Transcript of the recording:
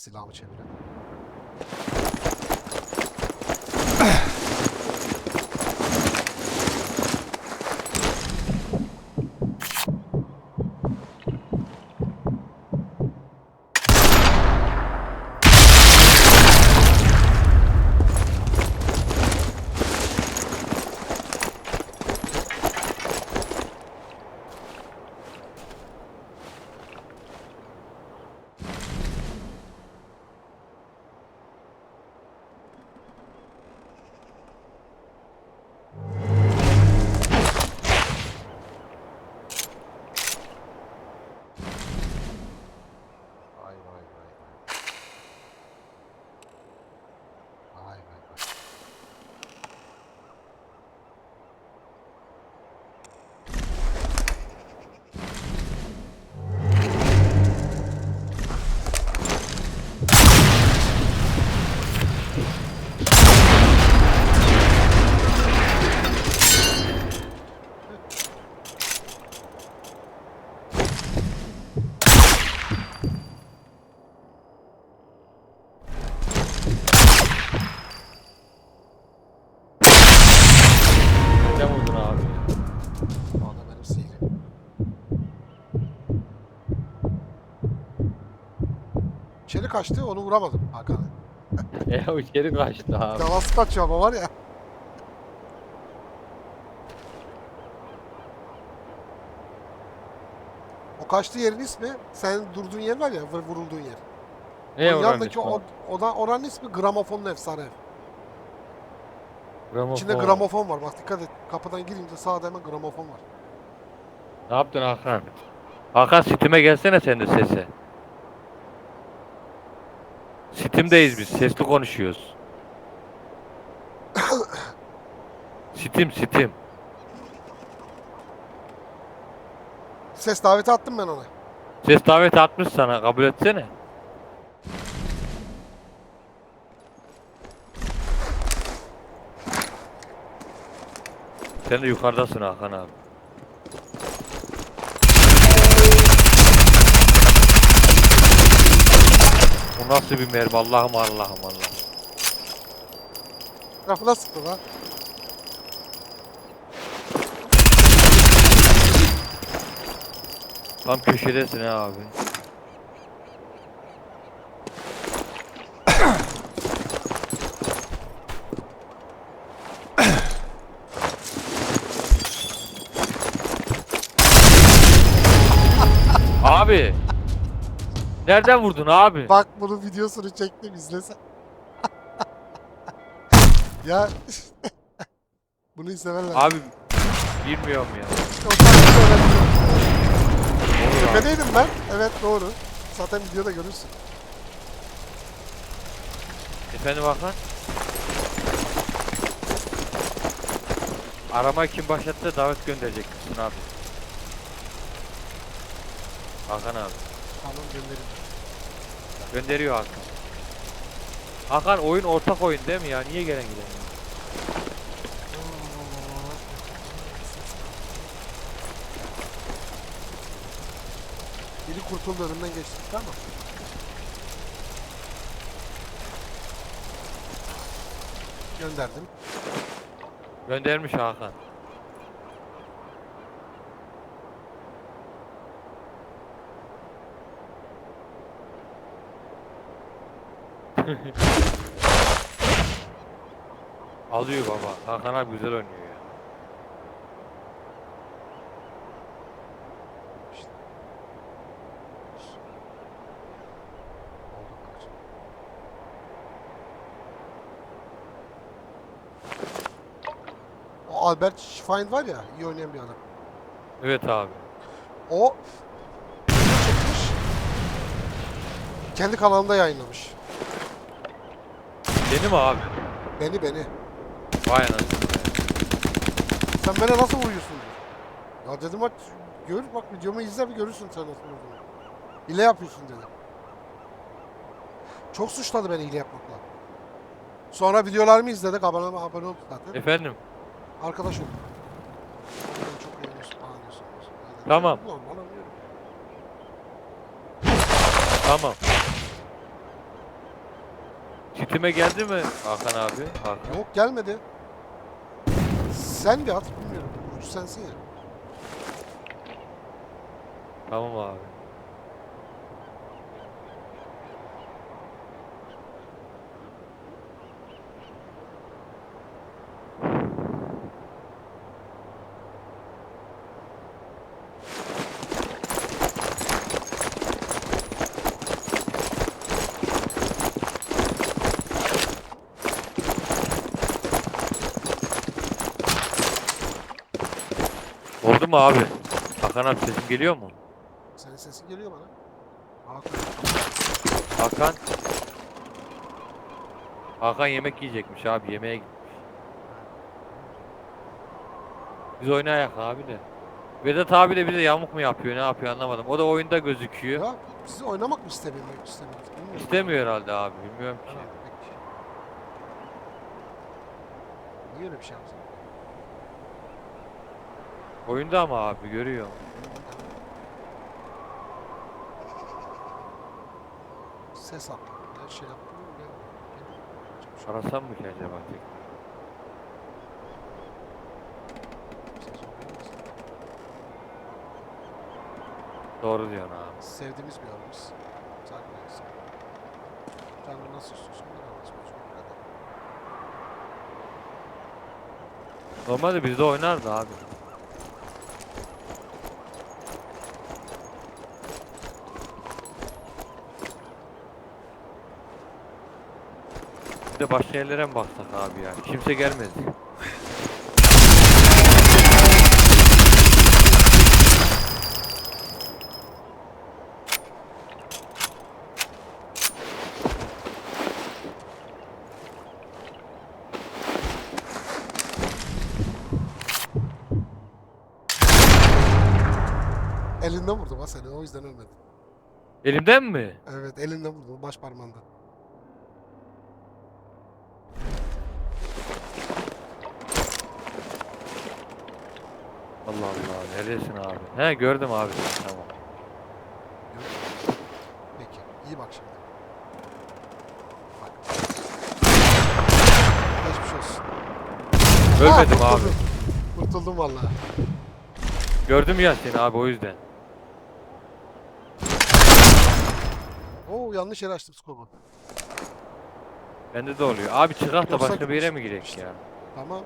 Silahımı çeviriyorum. İçeri kaçtı onu vuramadım Hakan'ı. E o içeri kaçtı abi. Davası kaçıyor ama var ya. O kaçtığı yerin ismi, sen durduğun yer var ya, vur- vurulduğun yer. Ne o oranın yandaki ismi? o, oda, oranın ismi gramofonun efsane ev. Gramofon. İçinde gramofon var. Bak dikkat et. Kapıdan girince sağda hemen gramofon var. Ne yaptın Hakan? Hakan Steam'e gelsene sen de sese. Steam'deyiz biz. Sesli konuşuyoruz. Steam, Steam. Ses daveti attım ben ona. Ses daveti atmış sana. Kabul etsene. Sen de yukarıdasın Hakan abi. Nasıl bir mermi Allah'ım Allah'ım Allah'ım. Tarafına sıktı lan. Tam köşedesin ha abi. Nereden vurdun abi? Bak bunun videosunu çektim izlesen. ya bunu izlemen lazım. Abi bilmiyorum ya. O tarzı öğrendim. Abi. Tepedeydim ben. Evet doğru. Zaten videoda görürsün. Efendim Hakan? Arama kim başlattı davet gönderecek misin abi? Hakan abi. Tamam gönderin. Gönderiyor Hakan. Hakan oyun ortak oyun değil mi ya? Niye gelen giden? ya? Biri kurtuldu önümden geçti tamam mı? Gönderdim. Göndermiş Hakan. Alıyor baba. Hakan abi güzel oynuyor ya. O Albert Schwein var ya, iyi oynayan bir adam. Evet abi. O çekmiş. Kendi kanalında yayınlamış. Beni mi abi? Beni beni. Vay anasını. Sen bana nasıl vuruyorsun. Ya dedim bak gör bak videomu izle bir görürsün sen nasıl vurduğunu. Hile yapıyorsun dedi. Çok suçladı beni hile yapmakla. Sonra videolarımı izledik abone, abone olduk zaten. Efendim? Arkadaş olduk. Çok beğeniyorsun, beğeniyorsun. beğeniyorsun. Tamam. Tamam. Kitime geldi mi Hakan abi? Hakan. Yok gelmedi. Sen bir at bilmiyorum. Vurucu sensin ya. Tamam abi. Oldu mu abi? Hakan abi sesim geliyor mu? Senin sesin geliyor bana. Hakan. Hakan. Hakan yemek yiyecekmiş abi yemeğe gitmiş. Biz oynayak abi de. Vedat abi de bize yamuk mu yapıyor ne yapıyor anlamadım. O da oyunda gözüküyor. Ya sizi oynamak mı istemiyor? istemiyor. İstemiyor herhalde abi bilmiyorum ki. Ha, peki. Niye öyle bir şey yapsın? Oyunda ama abi görüyor. Ses attım. Her şey. Gel. Arasam mı ki acaba? tek? Doğru diyorsun abi. Sevdiğimiz bir oyunumuz. Sakinleyiz. Canlı nasıl istiyorsun? Ben anlaşmıyorsun. Bu kadar. Normalde bizde oynardı abi. Bir de başka yerlere mi baksak abi ya? Kimse gelmedi. Elinden vurdum ha seni. O yüzden ölmedin. Elimden mi? Evet elinden vurdum. Baş parmağından. Allah Allah. Neredesin abi? He gördüm abi. Tamam. Peki. iyi bak şimdi. Bak. Geçmiş olsun. Ölmedim Ha, abi. kurtuldum. Kurtuldum vallahi. Gördüm ya seni abi o yüzden. Oo yanlış yere açtım skopu. Bende de oluyor. Abi çıkak da Yoksa başka bir yere mi girek ya? Tamam.